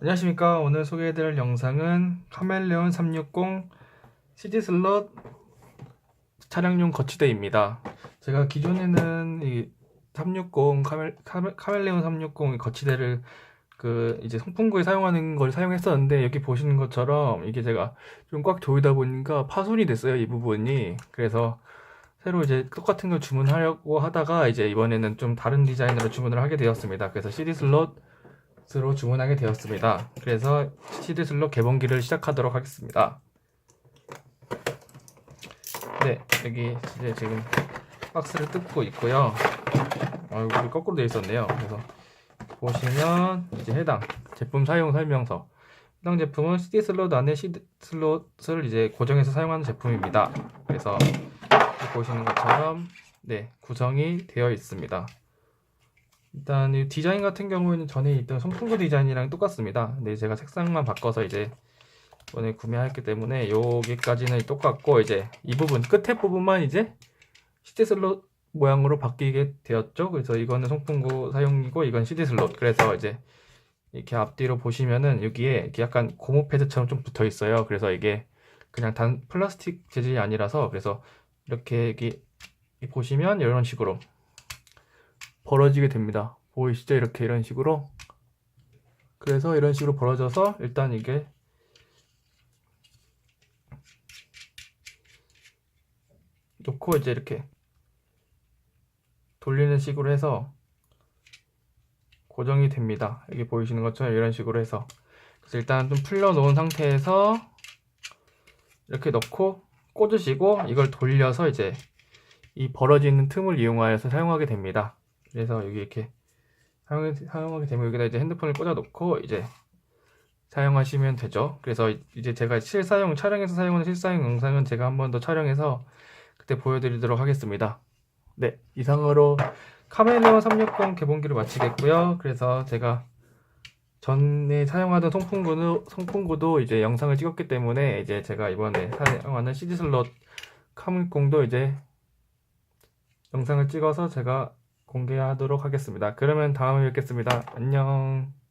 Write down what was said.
안녕하십니까. 오늘 소개해드릴 영상은 카멜레온 360 CD 슬롯 차량용 거치대입니다. 제가 기존에는 이 360 카멜, 카멜, 카멜레온 360 거치대를 그 이제 성풍구에 사용하는 걸 사용했었는데 여기 보시는 것처럼 이게 제가 좀 꽉 조이다 보니까 파손이 됐어요. 이 부분이. 그래서 새로 이제 똑같은 걸 주문하려고 하다가 이제 이번에는 좀 다른 디자인으로 주문을 하게 되었습니다. 그래서 CD 슬롯 으로 주문하게 되었습니다. 그래서 슬롯 개봉기를 시작하도록 하겠습니다. 네, 여기 이제 지금 박스를 뜯고 있고요. 아, 여기 거꾸로 되어 있었네요. 그래서 보시면 이제 해당 제품 사용 설명서. 해당 제품은 CD 슬롯 안에 CD 슬롯을 이제 고정해서 사용하는 제품입니다. 그래서 보시는 것처럼 네 구성이 되어 있습니다. 일단 이 디자인 같은 경우에는 전에 있던 선풍구 디자인이랑 똑같습니다. 근데 제가 색상만 바꿔서 이제 이번에 구매했기 때문에 여기까지는 똑같고 이제 이 부분 끝에 부분만 이제 CD 슬롯 모양으로 바뀌게 되었죠. 그래서 이거는 송풍구 사용이고 이건 CD 슬롯. 그래서 이제 이렇게 앞뒤로 보시면은 여기에 이렇게 약간 고무 패드처럼 좀 붙어 있어요. 그래서 이게 그냥 단 플라스틱 재질이 아니라서 그래서 이렇게 여기 보시면 이런 식으로 벌어지게 됩니다. 보이시죠? 이렇게 이런 식으로. 그래서 이런 식으로 벌어져서 일단 이게 놓고 이제 이렇게 돌리는 식으로 해서 고정이 됩니다. 여기 보이시는 것처럼 이런 식으로 해서 그래서 일단 좀 풀려 놓은 상태에서 이렇게 넣고 꽂으시고 이걸 돌려서 이제 이 벌어지는 틈을 이용하여서 사용하게 됩니다. 그래서 여기 이렇게 사용, 사용하게 되면 여기다 이제 핸드폰을 꽂아 놓고 이제 사용하시면 되죠. 그래서 이제 제가 실사용 촬영해서 사용하는 실사용 영상은 제가 한 번 더 촬영해서 그때 보여드리도록 하겠습니다. 네, 이상으로 카멜레온 360 개봉기를 마치겠고요. 그래서 제가 전에 사용하던 송풍구도, 송풍구도 이제 영상을 찍었기 때문에 이제 제가 이번에 사용하는 CD 슬롯 카물공도 이제 영상을 찍어서 제가 공개하도록 하겠습니다. 그러면 다음에 뵙겠습니다. 안녕.